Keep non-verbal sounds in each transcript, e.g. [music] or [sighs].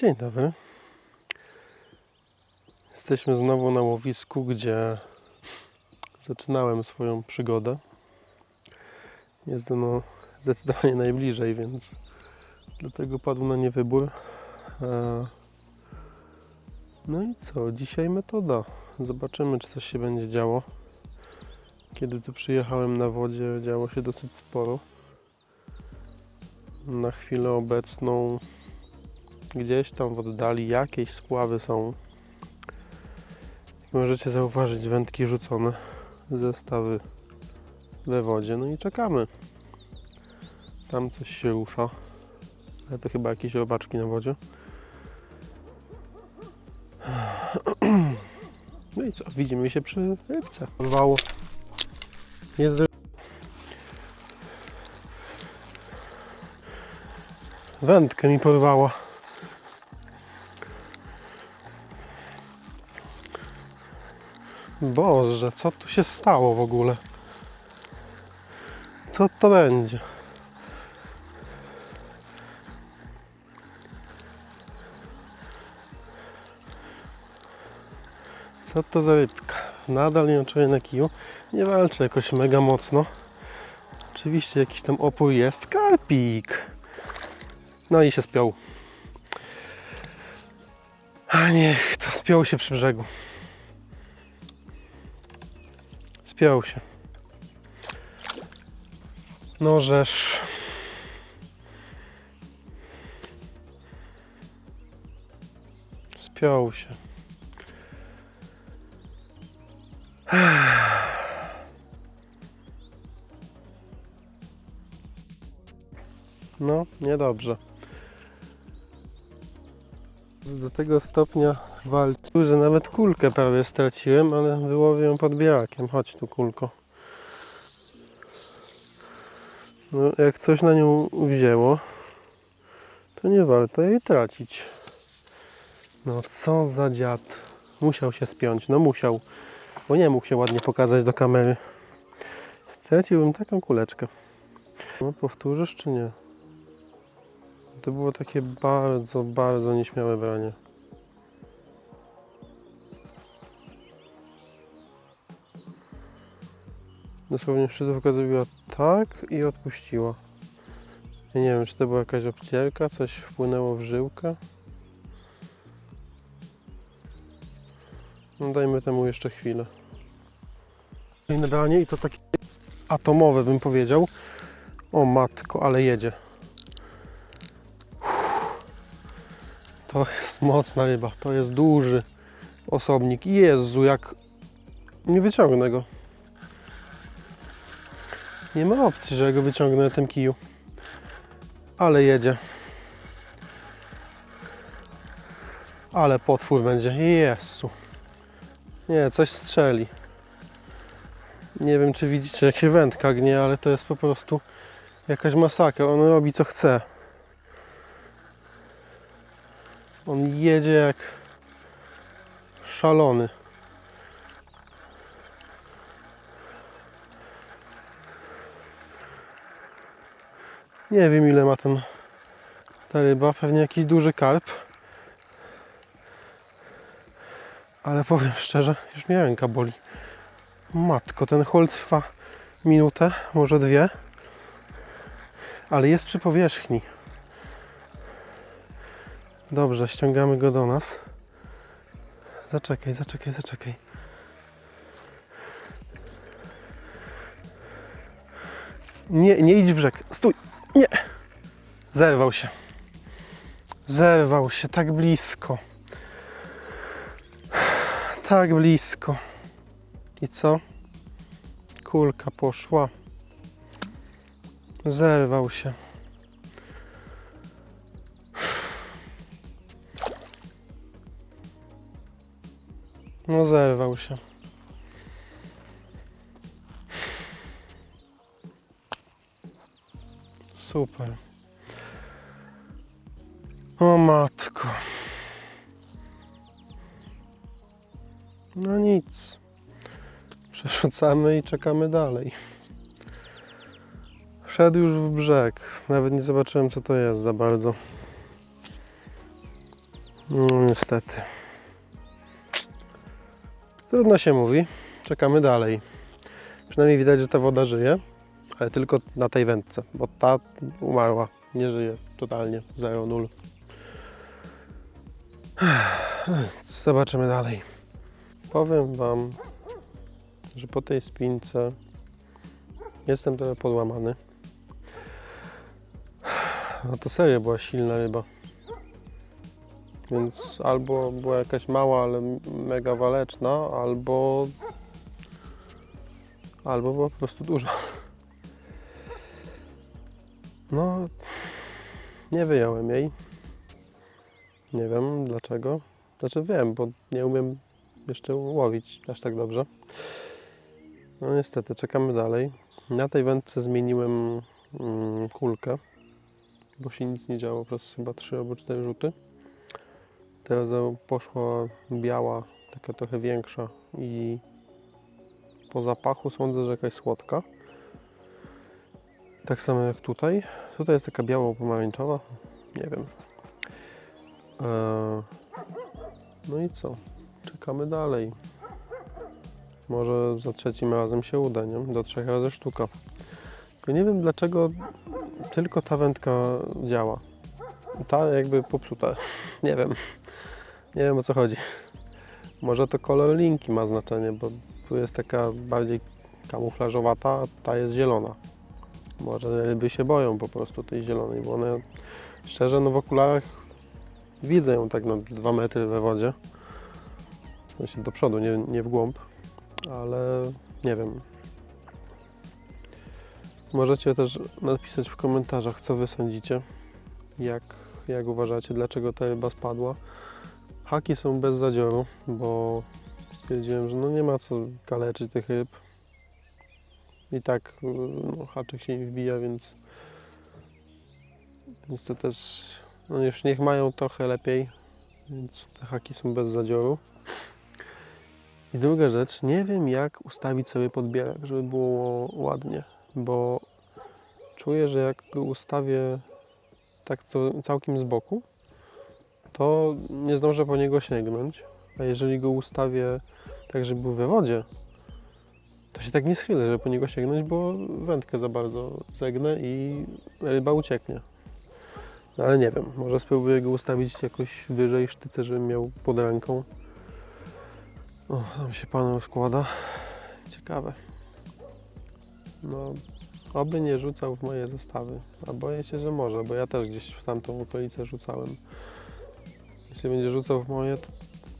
Dzień dobry. Jesteśmy znowu na łowisku, gdzie zaczynałem swoją przygodę. Jest ono zdecydowanie najbliżej, więc dlatego padł na nie wybór. E, No i co? Dzisiaj metoda. Zobaczymy, czy coś się będzie działo. Kiedy tu przyjechałem na wodzie, działo się dosyć sporo. Na chwilę obecną gdzieś tam w oddali jakieś spławy są. Możecie zauważyć wędki rzucone, zestawy we wodzie, no i czekamy. Tam coś się rusza, ale to chyba jakieś robaczki na wodzie. No i co, widzimy się przy rybce. Porwało. Jest Wędkę mi porwała. Boże, co tu się stało w ogóle? Co to będzie? Co to za rybka? Nadal nie czuję na kiju. Nie walczę jakoś mega mocno. Oczywiście jakiś tam opór jest. Karpik! No i się spiął. A niech to spiął się przy brzegu. Spiął się. No żeż. Spiął się. No, niedobrze. Do tego stopnia walczył, że nawet kulkę prawie straciłem, ale wyłowię ją podbierakiem. Chodź tu kulko. No, jak coś na nią wzięło, to nie warto jej tracić. No co za dziad. Musiał się spiąć, no musiał. Bo nie mógł się ładnie pokazać do kamery. Straciłbym taką kuleczkę. No powtórzysz czy nie? To było takie bardzo, bardzo nieśmiałe branie. Dosłownie szczytówka zrobiła tak i odpuściła. Ja nie wiem, czy to była jakaś obcierka, coś wpłynęło w żyłkę. No dajmy temu jeszcze chwilę. Kolejne branie i to takie atomowe bym powiedział. O matko, ale jedzie. To jest mocna ryba, to jest duży osobnik. Jezu, jak nie wyciągnę go. Nie ma opcji, że go wyciągnę na tym kiju. Ale jedzie. Ale potwór będzie. Jezu. Nie, coś strzeli. Nie wiem, czy widzicie, jak się wędka gnie, ale to jest po prostu jakaś masakra. On robi co chce. On jedzie jak szalony. Nie wiem ile ma ten ta ryba, pewnie jakiś duży karp. Ale powiem szczerze, już mnie ręka boli. Matko, ten hol trwa minutę, może dwie. Ale jest przy powierzchni. Dobrze, ściągamy go do nas. Zaczekaj, zaczekaj, zaczekaj. Nie, nie idź w brzeg. Stój. Nie. Zerwał się. Zerwał się tak blisko. Tak blisko. I co? Kulka poszła. Zerwał się. No zerwał się. Super. O matko. No nic. Przerzucamy i czekamy dalej. Wszedł już w brzeg. Nawet nie zobaczyłem co to jest za bardzo. No niestety. Trudno się mówi. Czekamy dalej. Przynajmniej widać, że ta woda żyje, ale tylko na tej wędce, bo ta umarła. Nie żyje totalnie. 0,0. [sighs] Zobaczymy dalej. Powiem Wam, że po tej spince jestem trochę podłamany. [sighs] No to serio była silna ryba. Więc albo była jakaś mała, ale mega waleczna, albo albo była po prostu duża. No, nie wyjąłem jej. Nie wiem dlaczego. Znaczy wiem, bo nie umiem jeszcze łowić aż tak dobrze. No niestety, czekamy dalej. Na tej wędce zmieniłem mm, kulkę, bo się nic nie działo przez chyba 3 albo 4 rzuty. Teraz poszła biała, taka trochę większa i po zapachu sądzę, że jakaś słodka. Tak samo jak tutaj. Tutaj jest taka biało-pomarańczowa. Nie wiem. Eee, no i co? Czekamy dalej. Może za trzecim razem się uda, nie? Do trzech razy sztuka. Tylko nie wiem dlaczego tylko ta wędka działa. Ta jakby popsuta. [laughs] Nie wiem. Nie wiem o co chodzi. Może to kolor linki ma znaczenie, bo tu jest taka bardziej kamuflażowata, a ta jest zielona. Może ryby się boją po prostu tej zielonej, bo one szczerze no w okularach widzę ją tak na 2 metry we wodzie. W sensie do przodu, nie, nie w głąb, ale nie wiem. Możecie też napisać w komentarzach, co wy sądzicie, jak, jak uważacie, dlaczego ta ryba spadła. Haki są bez zadzioru, bo stwierdziłem, że no nie ma co kaleczyć tych ryb. I tak no, haczyk się nie wbija, więc, więc to też no już niech mają trochę lepiej, więc te haki są bez zadzioru. I druga rzecz, nie wiem jak ustawić sobie podbierak, żeby było ładnie, bo czuję, że jak go ustawię tak całkiem z boku, to nie zdążę po niego sięgnąć. A jeżeli go ustawię tak, żeby był we wodzie, to się tak nie schylę, żeby po niego sięgnąć, bo wędkę za bardzo zegnę i ryba ucieknie. No ale nie wiem, może spróbuję go ustawić jakoś wyżej sztyce, żebym miał pod ręką. O, tam się panu składa. Ciekawe. No, oby nie rzucał w moje zestawy. A boję się, że może, bo ja też gdzieś w tamtą okolicę rzucałem. Jeśli będzie rzucał w moje, to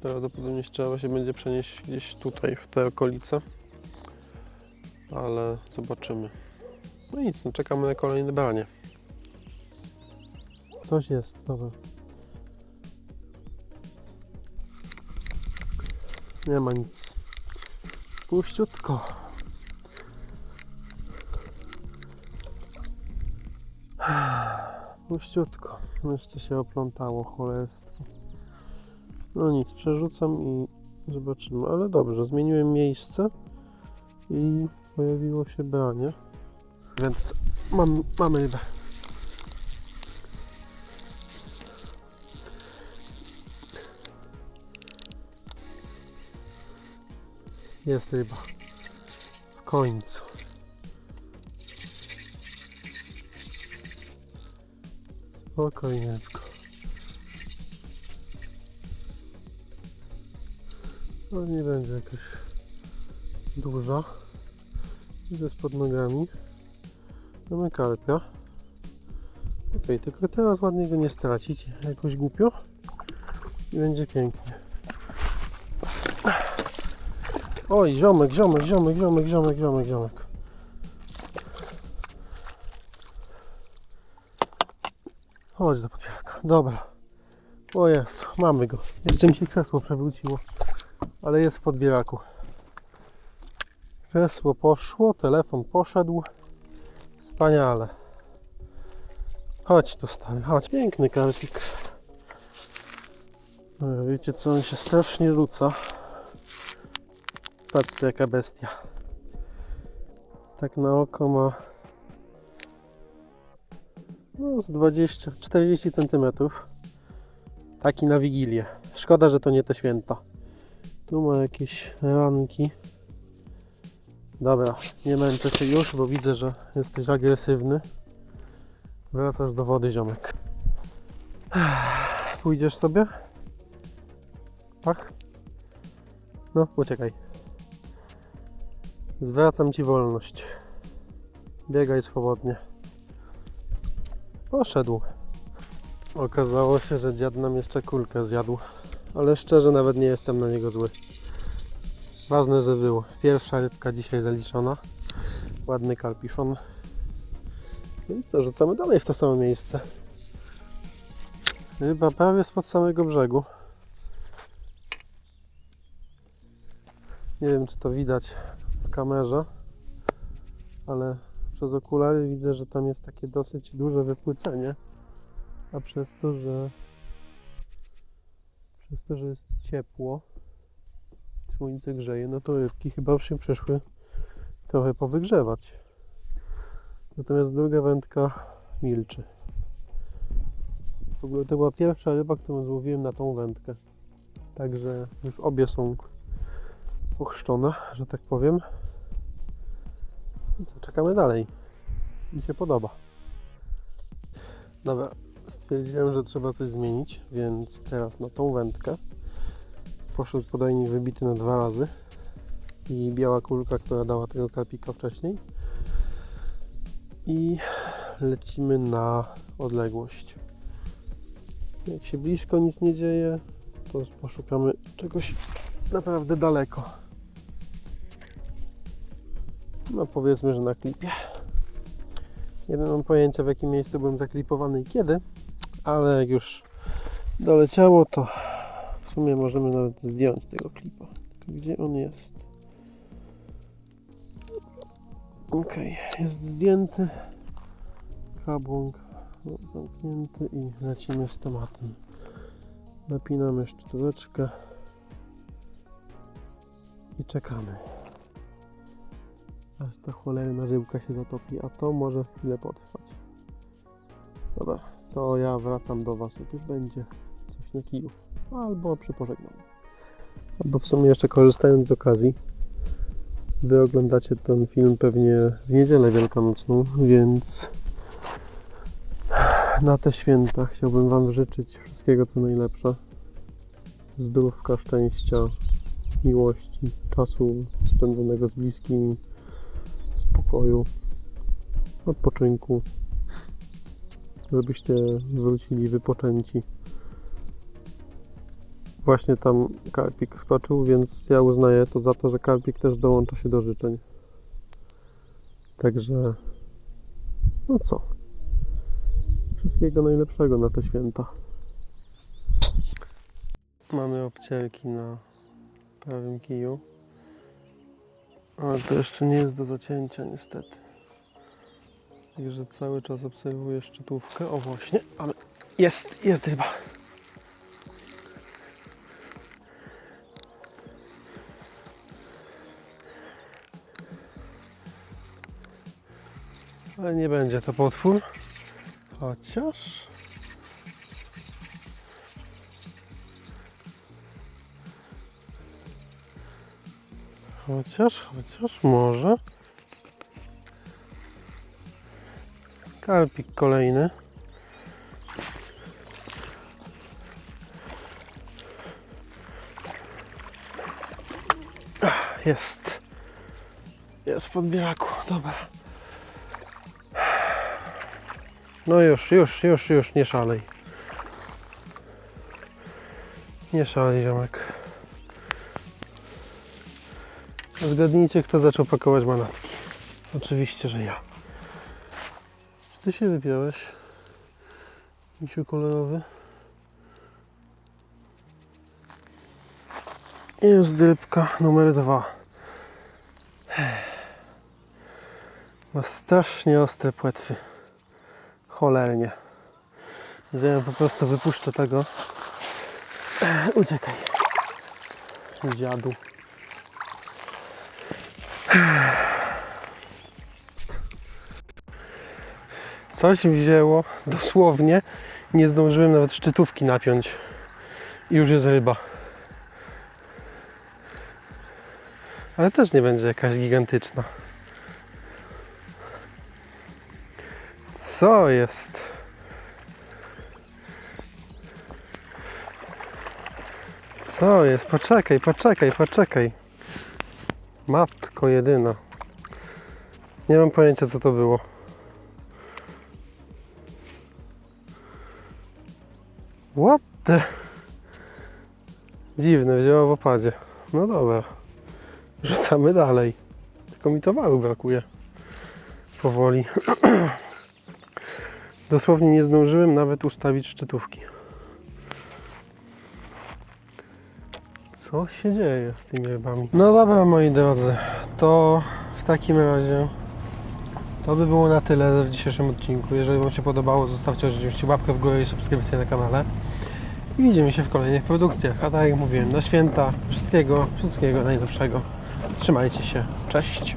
prawdopodobnie trzeba się będzie przenieść gdzieś tutaj, w te okolice. Ale zobaczymy. No nic, no czekamy na kolejne branie. Coś jest, dobra. Nie ma nic. Puściutko. Puściutko. Jeszcze się oplątało cholerstwo. No nic, przerzucam i zobaczymy. Ale dobrze, zmieniłem miejsce i pojawiło się branie. Więc mam, mamy rybę. Jest ryba. W końcu. Spokojnieczko. No nie będzie jakaś duża. Idę pod nogami. Mamy karpia. Ok, tylko teraz ładnie go nie stracić jakoś głupio. I będzie pięknie. Oj, ziomek, ziomek, ziomek, ziomek, ziomek, ziomek, ziomek. Chodź do podpiarka. Dobra. O jest, mamy go. Jeszcze mi się krzesło przewróciło. Ale jest w podbieraku. Krzesło poszło, telefon poszedł. Wspaniale. Chodź tu stary, chodź. Piękny karpik. Dobra, wiecie co, on się strasznie rzuca. Patrzcie jaka bestia. Tak na oko ma no z 20-40 cm. Taki na Wigilię. Szkoda, że to nie te święta. Tu ma jakieś ranki. Dobra, nie męczę cię już, bo widzę, że jesteś agresywny. Wracasz do wody, ziomek. Pójdziesz sobie? Tak? No, uciekaj. Zwracam ci wolność. Biegaj swobodnie. Poszedł. Okazało się, że dziad nam jeszcze kulkę zjadł. Ale szczerze nawet nie jestem na niego zły. Ważne, że był. Pierwsza rybka dzisiaj zaliczona. Ładny karpiszon. No i co, rzucamy dalej w to samo miejsce. Ryba prawie spod samego brzegu. Nie wiem, czy to widać w kamerze, ale przez okulary widzę, że tam jest takie dosyć duże wypłycenie. A przez to, że przez to, że jest ciepło, słońce grzeje, no to rybki chyba się przyszły trochę powygrzewać. Natomiast druga wędka milczy. W ogóle to była pierwsza ryba, którą złowiłem na tą wędkę. Także już obie są ochrzczone, że tak powiem. Czekamy dalej. Mi się podoba. Dobra, stwierdziłem, że trzeba coś zmienić, więc teraz na tą wędkę poszedł podajnik wybity na dwa razy i biała kulka, która dała tego karpika wcześniej. I lecimy na odległość. Jak się blisko nic nie dzieje, to poszukamy czegoś naprawdę daleko. No powiedzmy, że na klipie. Nie mam pojęcia w jakim miejscu byłem zaklipowany i kiedy, ale jak już doleciało, to w sumie możemy nawet zdjąć tego klipa. Gdzie on jest? Ok, jest zdjęty. Kabłąk zamknięty i lecimy z tematem. Napinamy sztuleczkę i czekamy. Aż ta cholerna żyłka się zatopi, a to może chwilę potrwać. Dobra, to ja wracam do Was, jak już będzie coś na kiju. Albo przy pożegnaniu. Albo w sumie jeszcze korzystając z okazji, Wy oglądacie ten film pewnie w niedzielę wielkanocną, więc na te święta chciałbym Wam życzyć wszystkiego co najlepsze. Zdrówka, szczęścia, miłości, czasu spędzonego z bliskimi, spokoju, odpoczynku. Żebyście wrócili wypoczęci. Właśnie tam Karpik skoczył, więc ja uznaję to za to, że Karpik też dołącza się do życzeń. Także, no co? Wszystkiego najlepszego na te święta. Mamy obcielki na prawym kiju. Ale to jeszcze nie jest do zacięcia niestety. Także cały czas obserwuję szczytówkę. O właśnie, ale jest, jest ryba. Ale nie będzie to potwór. Chociaż... Chociaż, chociaż może. Karpik kolejny. Jest. Jest w podbieraku. Dobra. No już, już, już, już, nie szalej. Nie szalej, ziomek. Zgadnijcie, kto zaczął pakować manatki. Oczywiście, że ja. Czy ty się wypiąłeś? Misiu kolorowy. I Jest rybka numer dwa. Ma strasznie ostre płetwy. Cholernie. Zanim po prostu wypuszczę tego. Uciekaj. Dziadu. Coś wzięło, dosłownie. Nie zdążyłem nawet szczytówki napiąć. I już jest ryba. Ale też nie będzie jakaś gigantyczna. Co jest? Co jest? Poczekaj, poczekaj, poczekaj. Matko jedyna. Nie mam pojęcia co to było. What the? Dziwne, wzięła w opadzie. No dobra. Rzucamy dalej. Tylko mi towaru brakuje. Powoli. [clears throat] Dosłownie nie zdążyłem nawet ustawić szczytówki. Co się dzieje z tymi rybami? No dobra moi drodzy, to w takim razie to by było na tyle w dzisiejszym odcinku. Jeżeli Wam się podobało, zostawcie oczywiście łapkę w górę i subskrypcję na kanale. I widzimy się w kolejnych produkcjach. A tak jak mówiłem, na święta wszystkiego, wszystkiego najlepszego. Trzymajcie się. Cześć.